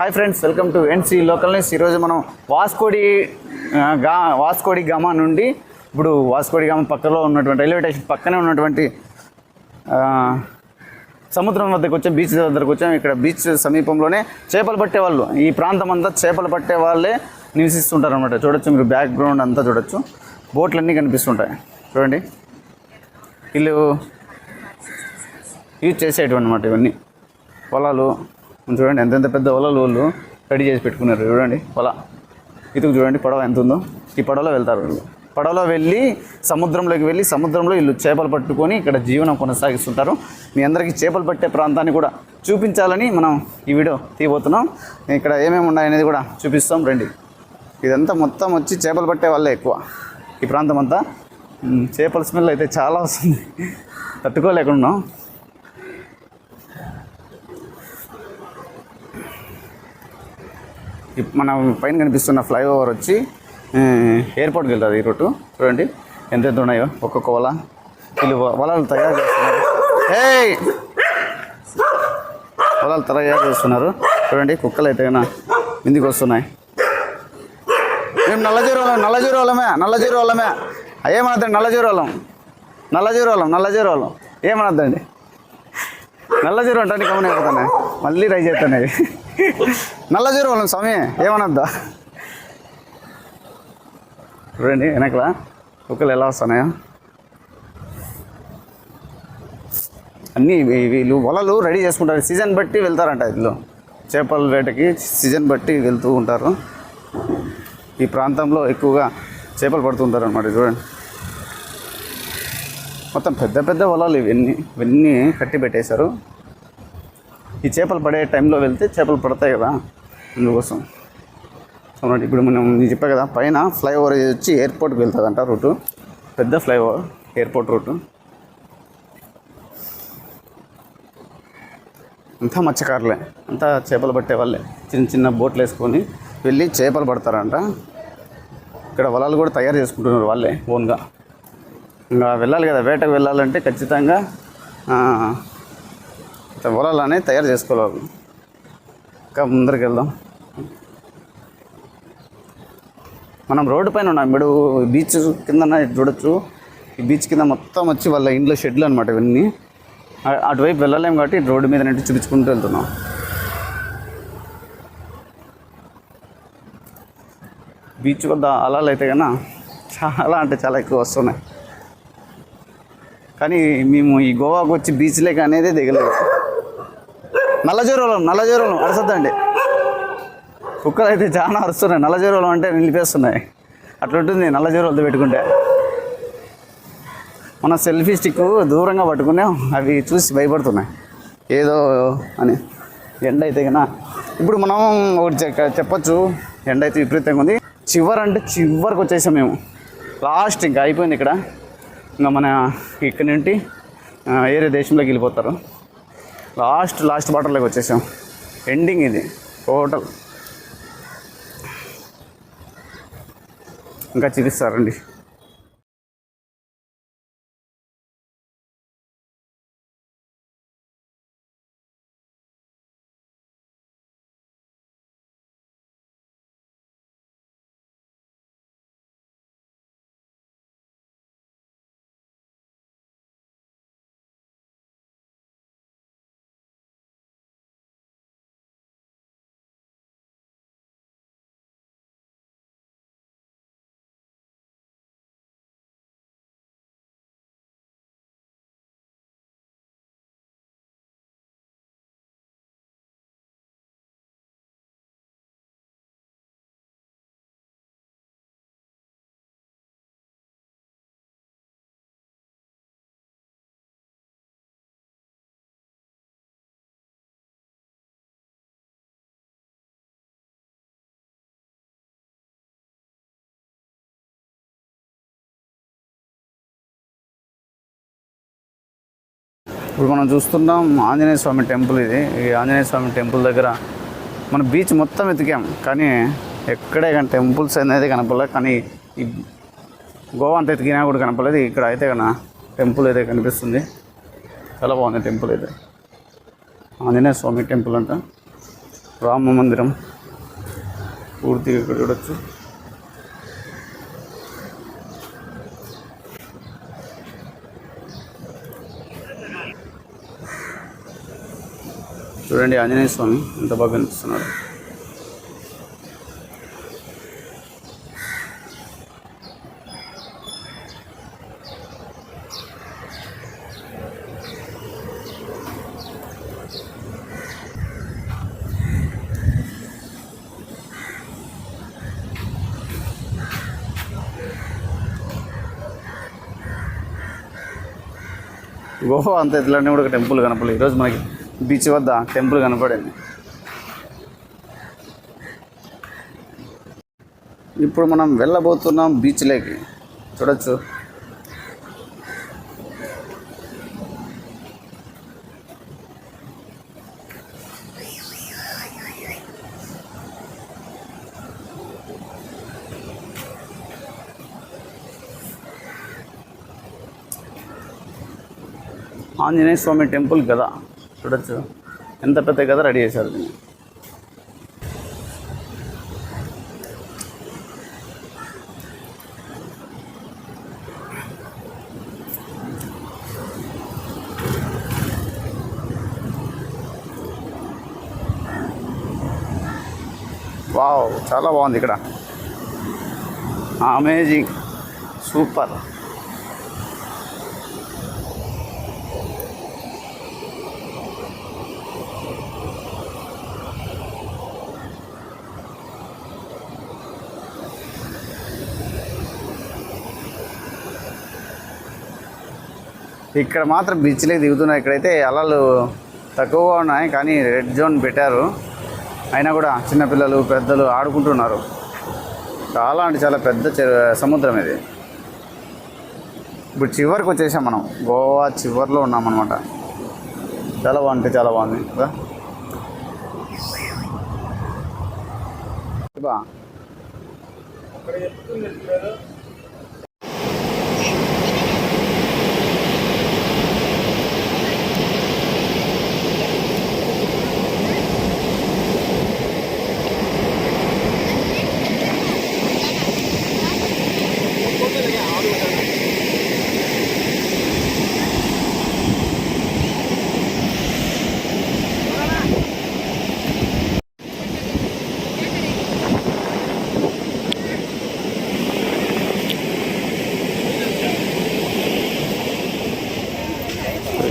Hi friends welcome to NC local news. ఈరోజు మనం Vasco da గా వాస్కోడి గమ నుండి ఇప్పుడు వాస్కోడి గమ పక్కలో ఉన్నటువంటి రైల్వే స్టేషన్ పక్కనే ఉన్నటువంటి సముద్రం వద్దకు వచ్చాం బీచ్ దగ్గరకు వచ్చాం. ఇక్కడ బీచ్ సమీపంలోనే చేపలు పట్టే వాళ్ళు. ఈ ప్రాంతం అంతా చేపలు పట్టే వాళ్ళే నివసిస్తుంటారు అనమాట చూడొచ్చు మీరు బ్యాక్గ్రౌండ్ అంతా చూడొచ్చు. బోట్లు అన్నీ కనిపిస్తుంటాయి. చూడండి. వీళ్ళు యూజ్ చేసేటువంటి అనమాట ఇవన్నీ. పొలాలు చూడండి ఎంతెంత పెద్ద వలలు వాళ్ళు రెడీ చేసి పెట్టుకున్నారు. చూడండి వల. ఇటుకు చూడండి పడవ ఎంత ఉందో. ఈ పడవలో వెళ్తారు వీళ్ళు. పడవలో వెళ్ళి సముద్రంలోకి వెళ్ళి సముద్రంలో వీళ్ళు చేపలు పట్టుకొని ఇక్కడ జీవనం కొనసాగిస్తుంటారు. మీ అందరికీ చేపలు పట్టే ప్రాంతాన్ని కూడా చూపించాలని మనం ఈ వీడియో తీయబోతున్నాం. ఇక్కడ ఏమేమి ఉన్నాయనేది కూడా చూపిస్తాం. రండి. ఇదంతా మొత్తం వచ్చి చేపలు పట్టే వాళ్ళే ఎక్కువ. ఈ ప్రాంతం అంతా. చేపల స్మెల్ అయితే చాలా వస్తుంది. తట్టుకోలేకున్నాం మన పైన కనిపిస్తున్న ఫ్లైఓవర్ వచ్చి ఎయిర్పోర్ట్కి వెళ్తుంది ఈ రూటు. చూడండి ఎంతెంత ఉన్నాయో. ఒక్కొక్క వల. వీళ్ళు వలలు తయారు చేస్తున్నారు. ఏ వలలు తయారు చేస్తున్నారు. చూడండి కుక్కలు అయితే కన్నా ఇందుకు వస్తున్నాయి. మేము నల్లజీరోలం నల్లజీరోలమే నల్లజీరోలమే. వాళ్ళమే ఏమనద్దండి నల్లజీరోలం? నల్లజీరోలం నల్లజీరోలం. వాళ్ళం ఏమనద్దండి? నల్లజీరో అంటే కమన్ అయిపోతున్నాయి మళ్ళీ అవుతున్నాయి. నల్ల నల్లజీరు వాళ్ళం స్వామి ఏమనద్దా? చూడండి వెనకల. కుక్కలు ఎలా వస్తున్నాయో. అన్నీ వీళ్ళు వలలు రెడీ చేసుకుంటారు. సీజన్ బట్టి వెళ్తారంట వీళ్ళు చేపల వేటకి సీజన్ బట్టి వెళ్తూ ఉంటారు. ఈ ప్రాంతంలో ఎక్కువగా చేపలు పడుతుంటారు అనమాట చూడండి. మొత్తం పెద్ద పెద్ద వలలు ఇవన్నీ ఇవన్నీ కట్టి పెట్టేశారు. ఈ చేపలు పడే టైంలో వెళ్తే చేపలు పడతాయి కదా అందుకోసం. అవునండి ఇప్పుడు మనం నేను చెప్పా కదా పైన ఫ్లైఓవర్ వచ్చి ఎయిర్పోర్ట్కి వెళ్తుందంట రూటు. పెద్ద ఫ్లైఓవర్ ఎయిర్పోర్ట్ రూటు. అంతా మత్స్యకారులే అంతా చేపలు పట్టే వాళ్ళే. చిన్న చిన్న బోట్లు వేసుకొని వెళ్ళి చేపలు పడతారంట. ఇక్కడ వలలు కూడా తయారు చేసుకుంటున్నారు వాళ్ళే ఓన్గా. ఇంకా వెళ్ళాలి కదా వేటకు వెళ్ళాలంటే ఖచ్చితంగా ఆ, వలలు తయారు చేసుకోవాలి ఇంకా ముందరికి వెళ్దాం. మనం రోడ్డు పైన ఉన్నాం. ఇప్పుడు బీచ్ కింద చూడొచ్చు. ఈ బీచ్ కింద మొత్తం వచ్చి వాళ్ళ ఇంట్లో షెడ్లు అనమాట ఇవన్నీ. అటువైపు వెళ్ళలేము కాబట్టి రోడ్డు మీద నెట్టి చూపించుకుంటూ వెళ్తున్నాం. బీచ్ వద్ద అలాలు అయితే కన్నా చాలా అంటే చాలా ఎక్కువ వస్తున్నాయి. కానీ మేము ఈ గోవాకు వచ్చి బీచ్ లేక అనేది దిగలేదు. నల్లజీరోలం నల్లజీరోలం అరసద్దండి. కుక్కలు అయితే చాలా అరుస్తున్నాయి. నల్లజీరోలం అంటే నిలిపేస్తున్నాయి. అట్లుంటుంది నల్లజీరోలతో పెట్టుకుంటే. మన సెల్ఫీ స్టిక్ దూరంగా పట్టుకున్నాం అవి చూసి భయపడుతున్నాయి. ఏదో అని. ఎండ అయితే కదా ఇప్పుడు మనం ఒకటి చె- ఎండ అయితే విపరీతంగా ఉంది. చివరి అంటే చివరికి వచ్చేసాం మేము. లాస్ట్ ఇంకా అయిపోయింది ఇక్కడ. ఇంకా మన ఇక్కడ నుండి వేరే దేశంలోకి వెళ్ళిపోతారు. లాస్ట్ లాస్ట్ బాటర్లోకి వచ్చేసాం. ఎండింగ్ ఇది. టోటల్ ఇంకా చూపిస్తారండి ఇప్పుడు మనం చూస్తున్నాం ఆంజనేయ స్వామి టెంపుల్ ఇది. ఈ ఆంజనేయ స్వామి టెంపుల్ దగ్గర మన బీచ్ మొత్తం వెతికాం. కానీ ఎక్కడే కానీ టెంపుల్స్ అనేది కనపడలేదు కానీ ఈ గోవా అంత ఎతికినా కూడా కనపడలేదు. ఇక్కడ అయితే కన్నా టెంపుల్ అయితే కనిపిస్తుంది. చాలా బాగుంది టెంపుల్ అయితే. ఆంజనేయ స్వామి టెంపుల్ అంట. రామ మందిరం. పూర్తిగా ఇక్కడ చూడొచ్చు. చూడండి ఆంజనేయ స్వామి ఎంత బాగా కనిపిస్తున్నారు. గోవా అంత ఇట్లాంటి కూడా ఒక టెంపుల్ కనపడలేదు. ఈరోజు మనకి బీచ్ వద్ద టెంపుల్ కనపడింది. ఇప్పుడు మనం వెళ్ళబోతున్నాం బీచ్లోకి చూడొచ్చు. ఆంజనేయ స్వామి టెంపుల్ కదా చూడొచ్చు ఎంత పెద్ద గద రెడీ చేశారు దీన్ని వావ్ చాలా బాగుంది ఇక్కడ అమేజింగ్ సూపర్ ఇక్కడ మాత్రం బీచ్లే దిగుతున్నాయి ఇక్కడైతే అలలు తక్కువగా ఉన్నాయి కానీ రెడ్ జోన్ పెట్టారు. అయినా కూడా చిన్నపిల్లలు పెద్దలు ఆడుకుంటున్నారు. చాలా అంటే చాలా పెద్ద సముద్రం ఇది. ఇప్పుడు చివరికి వచ్చేసాం మనం. గోవా చివరిలో ఉన్నాం అనమాట చాలా బాగుంటే చాలా బాగుంది. కదా బా